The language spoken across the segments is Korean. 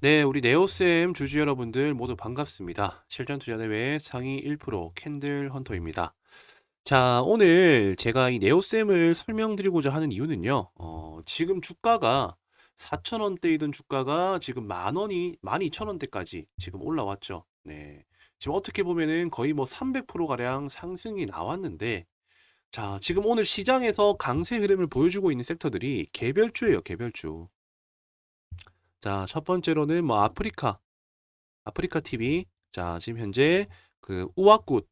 네, 우리 네오쌤 주주 여러분들 모두 반갑습니다. 실전 투자 대회 상위 1% 캔들 헌터입니다. 자, 오늘 제가 이 네오쌤을 설명드리고자 하는 이유는요. 어, 지금 주가가 4,000원대이던 주가가 지금 만 원이 12,000원대까지 지금 올라왔죠. 네. 지금 어떻게 보면은 거의 뭐 300% 가량 상승이 나왔는데 자, 지금 오늘 시장에서 강세 흐름을 보여주고 있는 섹터들이 개별주예요, 개별주. 자, 첫 번째로는 뭐 아프리카, 아프리카 TV. 자, 지금 현재 그 우아굿.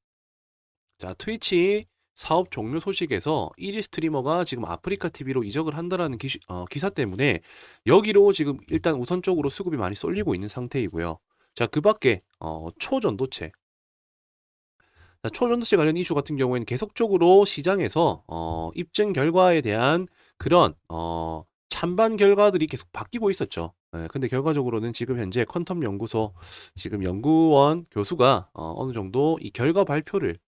자, 트위치 사업 종료 소식에서 1위 스트리머가 지금 아프리카 TV로 이적을 한다라는 기시, 어, 기사 때문에 여기로 지금 일단 우선적으로 수급이 많이 쏠리고 있는 상태이고요. 자, 그 밖에 어, 초전도체. 자, 초전도체 관련 이슈 같은 경우에는 계속적으로 시장에서 어, 입증 결과에 대한 그런 어, 찬반 결과들이 계속 바뀌고 있었죠. 예, 근데 결과적으로는 지금 현재 퀀텀 연구소 지금 연구원 교수가 어, 어느 정도 이 결과 발표를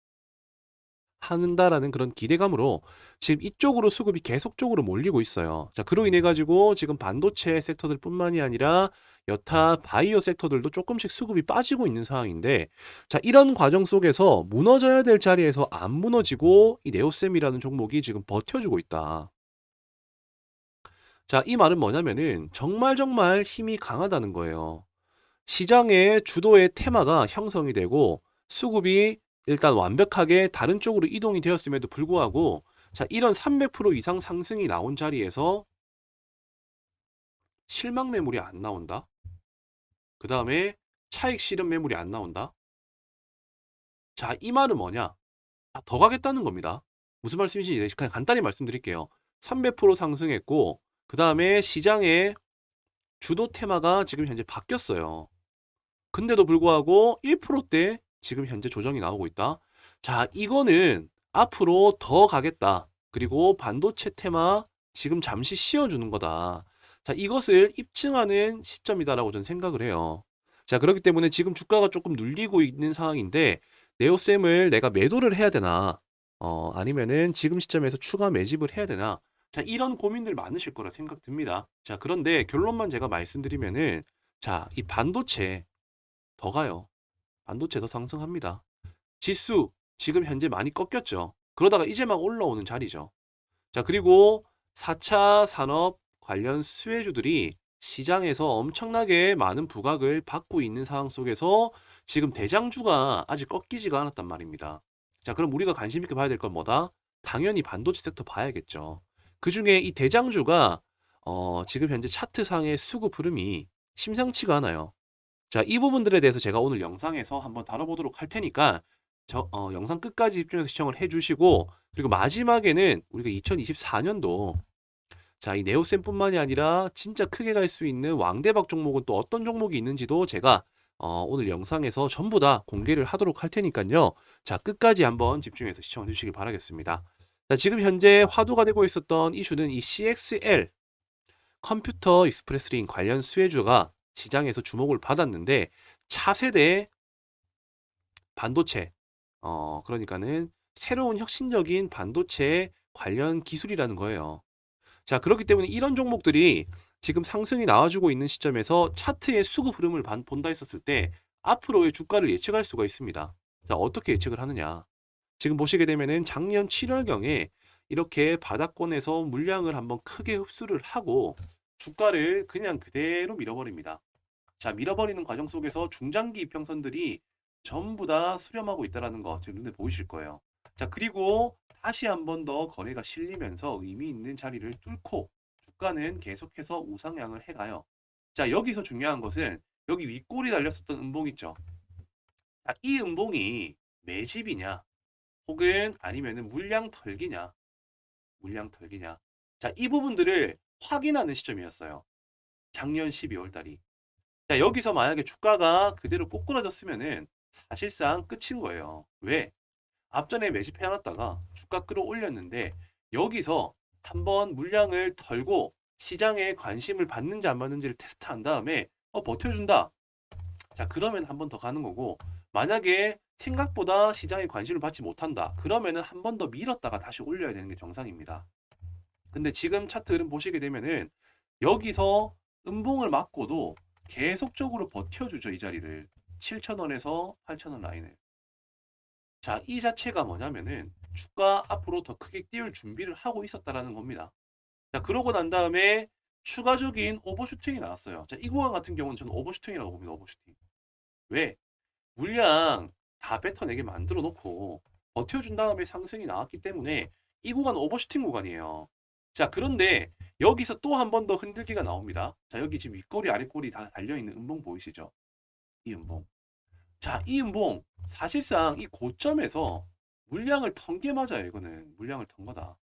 한다라는 그런 기대감으로 지금 이쪽으로 수급이 계속적으로 몰리고 있어요. 자, 그로 인해 가지고 지금 반도체 섹터들뿐만이 아니라 여타 바이오 섹터들도 조금씩 수급이 빠지고 있는 상황인데 자, 이런 과정 속에서 무너져야 될 자리에서 안 무너지고 이 네오셈이라는 종목이 지금 버텨주고 있다. 자, 이 말은 뭐냐면은 정말 정말 힘이 강하다는 거예요. 시장의 주도의 테마가 형성이 되고 수급이 일단 완벽하게 다른 쪽으로 이동이 되었음에도 불구하고 자, 이런 300% 이상 상승이 나온 자리에서 실망 매물이 안 나온다. 그 다음에 차익 실현 매물이 안 나온다. 자, 이 말은 뭐냐? 아, 더 가겠다는 겁니다. 무슨 말씀이신지 간단히 말씀드릴게요. 300% 상승했고 그 다음에 시장의 주도 테마가 지금 현재 바뀌었어요. 근데도 불구하고 1%대 지금 현재 조정이 나오고 있다. 자, 이거는 앞으로 더 가겠다. 그리고 반도체 테마 지금 잠시 쉬어주는 거다. 자, 이것을 입증하는 시점이다라고 저는 생각을 해요. 자, 그렇기 때문에 지금 주가가 조금 눌리고 있는 상황인데, 네오셈을 내가 매도를 해야 되나, 어, 아니면은 지금 시점에서 추가 매집을 해야 되나, 자, 이런 고민들 많으실 거라 생각 듭니다. 자, 그런데 결론만 제가 말씀드리면은, 자, 이 반도체 더 가요. 반도체 더 상승합니다. 지수 지금 현재 많이 꺾였죠. 그러다가 이제 막 올라오는 자리죠. 자, 그리고 4차 산업 관련 수혜주들이 시장에서 엄청나게 많은 부각을 받고 있는 상황 속에서 지금 대장주가 아직 꺾이지가 않았단 말입니다. 자, 그럼 우리가 관심 있게 봐야 될 건 뭐다? 당연히 반도체 섹터 봐야겠죠. 그 중에 이 대장주가 어, 지금 현재 차트상의 수급 흐름이 심상치가 않아요. 자, 이 부분들에 대해서 제가 오늘 영상에서 한번 다뤄보도록 할 테니까 저, 어, 영상 끝까지 집중해서 시청을 해주시고 그리고 마지막에는 우리가 2024년도 자, 이 네오셈뿐만이 아니라 진짜 크게 갈 수 있는 왕대박 종목은 또 어떤 종목이 있는지도 제가 어, 오늘 영상에서 전부 다 공개를 하도록 할 테니까요. 자, 끝까지 한번 집중해서 시청해 주시기 바라겠습니다. 자, 지금 현재 화두가 되고 있었던 이슈는 이 CXL 컴퓨터 익스프레스 링 관련 수혜주가 시장에서 주목을 받았는데 차세대 반도체 어 그러니까는 새로운 혁신적인 반도체 관련 기술이라는 거예요. 자, 그렇기 때문에 이런 종목들이 지금 상승이 나와주고 있는 시점에서 차트의 수급 흐름을 반- 본다 했었을 때 앞으로의 주가를 예측할 수가 있습니다. 자, 어떻게 예측을 하느냐? 지금 보시게 되면은 작년 7월경에 이렇게 바닥권에서 물량을 한번 크게 흡수를 하고 주가를 그냥 그대로 밀어버립니다. 자, 밀어버리는 과정 속에서 중장기 이평선들이 전부 다 수렴하고 있다라는 거 지금 눈에 보이실 거예요. 자, 그리고 다시 한 번 더 거래가 실리면서 의미 있는 자리를 뚫고 주가는 계속해서 우상향을 해가요. 자, 여기서 중요한 것은 여기 윗골이 달렸었던 음봉 있죠. 자, 이 음봉이 매집이냐, 혹은 아니면은 물량 털기냐, 물량 털기냐. 자, 이 부분들을 확인하는 시점이었어요. 작년 12월 달이. 자, 여기서 만약에 주가가 그대로 꼬꾸라졌으면은 사실상 끝인 거예요. 왜? 앞전에 매집해 놨다가 주가 끌어올렸는데 여기서 한번 물량을 털고 시장에 관심을 받는지 안 받는지를 테스트한 다음에 어, 버텨준다. 자, 그러면 한번 더 가는 거고 만약에 생각보다 시장에 관심을 받지 못한다. 그러면은 한 번 더 밀었다가 다시 올려야 되는 게 정상입니다. 근데 지금 차트 흐름 보시게 되면은 여기서 음봉을 맞고도 계속적으로 버텨주죠 이 자리를 7,000원에서 8,000원 라인을. 자, 이 자체가 뭐냐면은 주가 앞으로 더 크게 띄울 준비를 하고 있었다라는 겁니다. 자, 그러고 난 다음에 추가적인 오버슈팅이 나왔어요. 자, 이 구간 같은 경우는 저는 오버슈팅이라고 봅니다. 오버슈팅. 왜? 물량 다 뱉어내게 만들어 놓고 버텨준 다음에 상승이 나왔기 때문에 이 구간 오버슈팅 구간이에요. 자, 그런데 여기서 또 한 번 더 흔들기가 나옵니다. 자, 여기 지금 윗꼬리 아랫꼬리 다 달려있는 음봉 보이시죠? 이 음봉. 자, 이 음봉 사실상 이 고점에서 물량을 턴 게 맞아요. 이거는 물량을 턴 거다.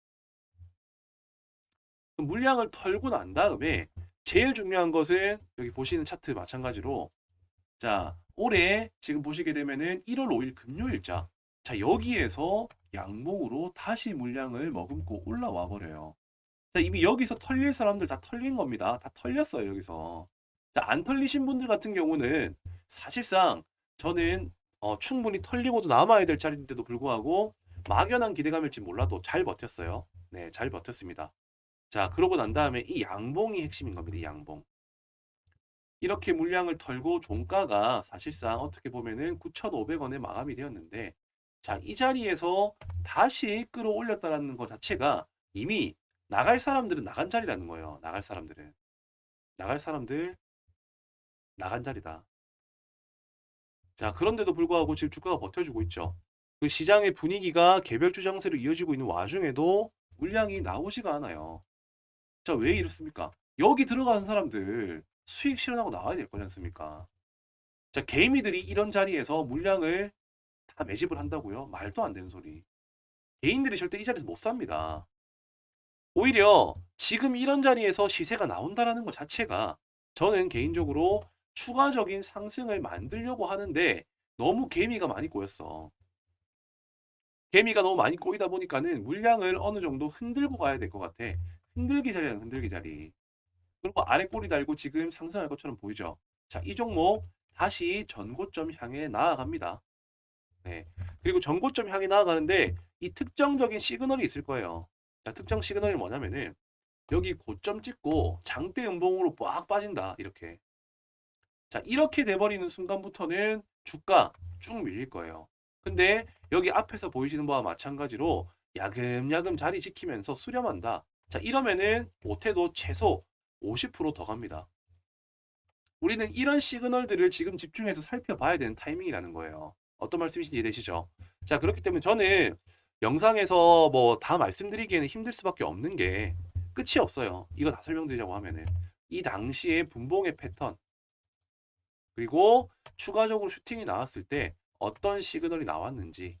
물량을 털고 난 다음에 제일 중요한 것은 여기 보시는 차트 마찬가지로 자, 올해 지금 보시게 되면은 1월 5일 금요일자. 자, 여기에서 양봉으로 다시 물량을 머금고 올라와 버려요. 자, 이미 여기서 털릴 사람들 다 털린 겁니다. 다 털렸어요, 여기서. 자, 안 털리신 분들 같은 경우는 사실상 저는 어, 충분히 털리고도 남아야 될 자리인데도 불구하고 막연한 기대감일지 몰라도 잘 버텼어요. 네, 잘 버텼습니다. 자, 그러고 난 다음에 이 양봉이 핵심인 겁니다. 이 양봉. 이렇게 물량을 털고 종가가 사실상 어떻게 보면은 9,500원에 마감이 되었는데 자, 이 자리에서 다시 끌어올렸다라는 것 자체가 이미 나갈 사람들은 나간 자리라는 거예요. 나갈 사람들은. 나갈 사람들 나간 자리다. 자, 그런데도 불구하고 지금 주가가 버텨주고 있죠. 그 시장의 분위기가 개별주 장세로 이어지고 있는 와중에도 물량이 나오지가 않아요. 자, 왜 이렇습니까? 여기 들어가는 사람들 수익 실현하고 나와야 될 거지 않습니까? 자, 개미들이 이런 자리에서 물량을 다 매집을 한다고요? 말도 안 되는 소리. 개인들이 절대 이 자리에서 못 삽니다. 오히려 지금 이런 자리에서 시세가 나온다라는 것 자체가 저는 개인적으로 추가적인 상승을 만들려고 하는데 너무 개미가 많이 꼬였어. 개미가 너무 많이 꼬이다 보니까는 물량을 어느 정도 흔들고 가야 될 것 같아. 흔들기 자리랑 흔들기 자리. 그리고 아래 꼬리 달고 지금 상승할 것처럼 보이죠. 자, 이 종목 다시 전고점 향해 나아갑니다. 네. 그리고 전고점 향해 나아가는데 이 특정적인 시그널이 있을 거예요. 자, 특정 시그널이 뭐냐면은 여기 고점 찍고 장대 음봉으로 빡 빠진다. 이렇게. 자, 이렇게 돼버리는 순간부터는 주가 쭉 밀릴 거예요. 근데 여기 앞에서 보이시는 바와 마찬가지로 야금야금 자리 지키면서 수렴한다. 자, 이러면은 못해도 최소 50%더 갑니다. 우리는 이런 시그널들을 지금 집중해서 살펴봐야 되는 타이밍이라는 거예요. 어떤 말씀이신지 이해되시죠? 자, 그렇기 때문에 저는 영상에서 뭐 다 말씀드리기에는 힘들 수밖에 없는 게 끝이 없어요. 이거 다 설명드리자고 하면은 이 당시의 분봉의 패턴 그리고 추가적으로 슈팅이 나왔을 때 어떤 시그널이 나왔는지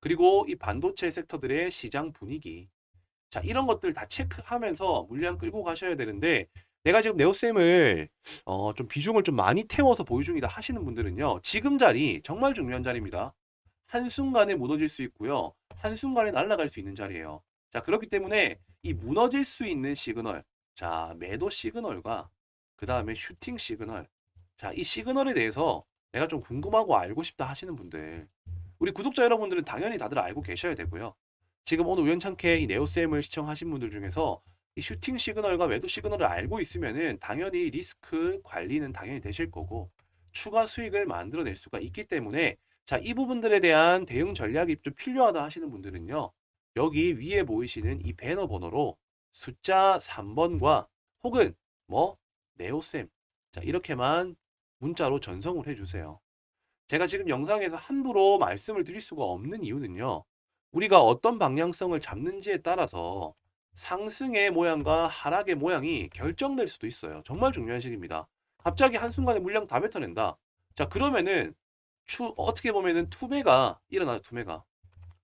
그리고 이 반도체 섹터들의 시장 분위기 자 이런 것들 다 체크하면서 물량 끌고 가셔야 되는데 내가 지금 네오쌤을 어, 좀 비중을 좀 많이 태워서 보유 중이다 하시는 분들은요 지금 자리 정말 중요한 자리입니다. 한순간에 무너질 수 있고요. 한순간에 날아갈 수 있는 자리예요. 자 그렇기 때문에 이 무너질 수 있는 시그널 자 매도 시그널과 그 다음에 슈팅 시그널 자 이 시그널에 대해서 내가 좀 궁금하고 알고 싶다 하시는 분들 우리 구독자 여러분들은 당연히 다들 알고 계셔야 되고요 지금 오늘 우연찮게 이 네오쌤을 시청하신 분들 중에서 이 슈팅 시그널과 매도 시그널을 알고 있으면은 당연히 리스크 관리는 당연히 되실 거고 추가 수익을 만들어낼 수가 있기 때문에 자, 이 부분들에 대한 대응 전략이 좀 필요하다 하시는 분들은요. 여기 위에 보이시는 이 배너 번호로 숫자 3번과 혹은 뭐 네오쌤 자, 이렇게만 문자로 전송을 해 주세요. 제가 지금 영상에서 함부로 말씀을 드릴 수가 없는 이유는요. 우리가 어떤 방향성을 잡는지에 따라서 상승의 모양과 하락의 모양이 결정될 수도 있어요. 정말 중요한 시기입니다. 갑자기 한순간에 물량 다 뱉어낸다. 자, 그러면은 추, 어떻게 보면은 투매가 일어나요, 투매가.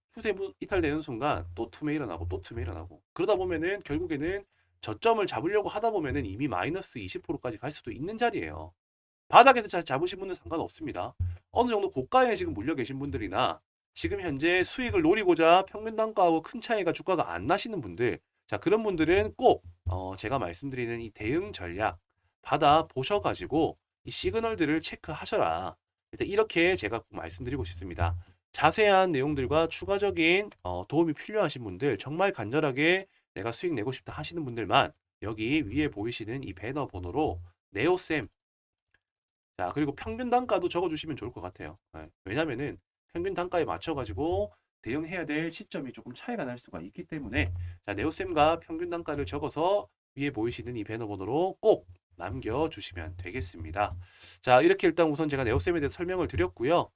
추세 무- 이탈되는 순간 또 투매 일어나고 또 투매 일어나고. 그러다 보면은 결국에는 저점을 잡으려고 하다 보면은 이미 마이너스 20%까지 갈 수도 있는 자리예요. 바닥에서 잘 잡으신 분은 상관없습니다. 어느 정도 고가에 지금 물려 계신 분들이나 지금 현재 수익을 노리고자 평균 단가하고 큰 차이가 주가가 안 나시는 분들, 자 그런 분들은 꼭 어, 제가 말씀드리는 이 대응 전략 받아 보셔가지고 이 시그널들을 체크하셔라. 일단 이렇게 제가 꼭 말씀드리고 싶습니다. 자세한 내용들과 추가적인 어, 도움이 필요하신 분들, 정말 간절하게 내가 수익 내고 싶다 하시는 분들만 여기 위에 보이시는 이 배너 번호로 네오셈. 자, 그리고 평균 단가도 적어주시면 좋을 것 같아요. 네, 왜냐면은 평균 단가에 맞춰가지고 대응해야 될 시점이 조금 차이가 날 수가 있기 때문에 자, 네오셈과 평균 단가를 적어서 위에 보이시는 이 배너 번호로 꼭 남겨주시면 되겠습니다. 자, 이렇게 일단 우선 제가 네오셈에 대해서 설명을 드렸고요.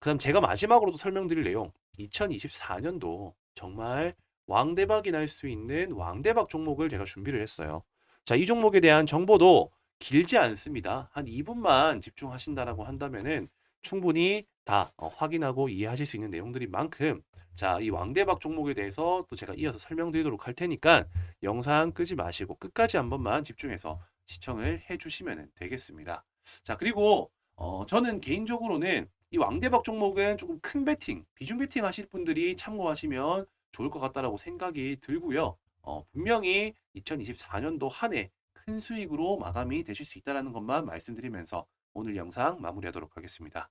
그 다음 제가 마지막으로도 설명드릴 내용 2024년도 정말 왕대박이 날 수 있는 왕대박 종목을 제가 준비를 했어요. 자, 이 종목에 대한 정보도 길지 않습니다. 한 2분만 집중하신다라고 한다면은 충분히 다 어, 확인하고 이해하실 수 있는 내용들인 만큼 자, 이 왕대박 종목에 대해서 또 제가 이어서 설명드리도록 할 테니까 영상 끄지 마시고 끝까지 한 번만 집중해서 시청을 해 주시면 되겠습니다. 자, 그리고 어, 저는 개인적으로는 이 왕대박 종목은 조금 큰 베팅, 비중 베팅 하실 분들이 참고하시면 좋을 것 같다라고 생각이 들고요. 어, 분명히 2024년도 한 해 큰 수익으로 마감이 되실 수 있다는 것만 말씀드리면서 오늘 영상 마무리하도록 하겠습니다.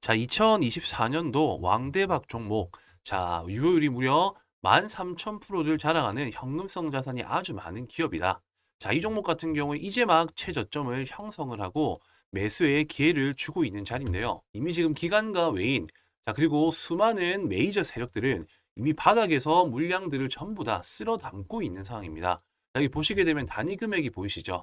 자, 2024년도 왕대박 종목. 자, 유효율이 무려 13,000%를 자랑하는 현금성 자산이 아주 많은 기업이다. 자, 이 종목 같은 경우에 이제 막 최저점을 형성을 하고 매수의 기회를 주고 있는 자리인데요. 이미 지금 기관과 외인, 자, 그리고 수많은 메이저 세력들은 이미 바닥에서 물량들을 전부 다 쓸어 담고 있는 상황입니다. 여기 보시게 되면 단위 금액이 보이시죠?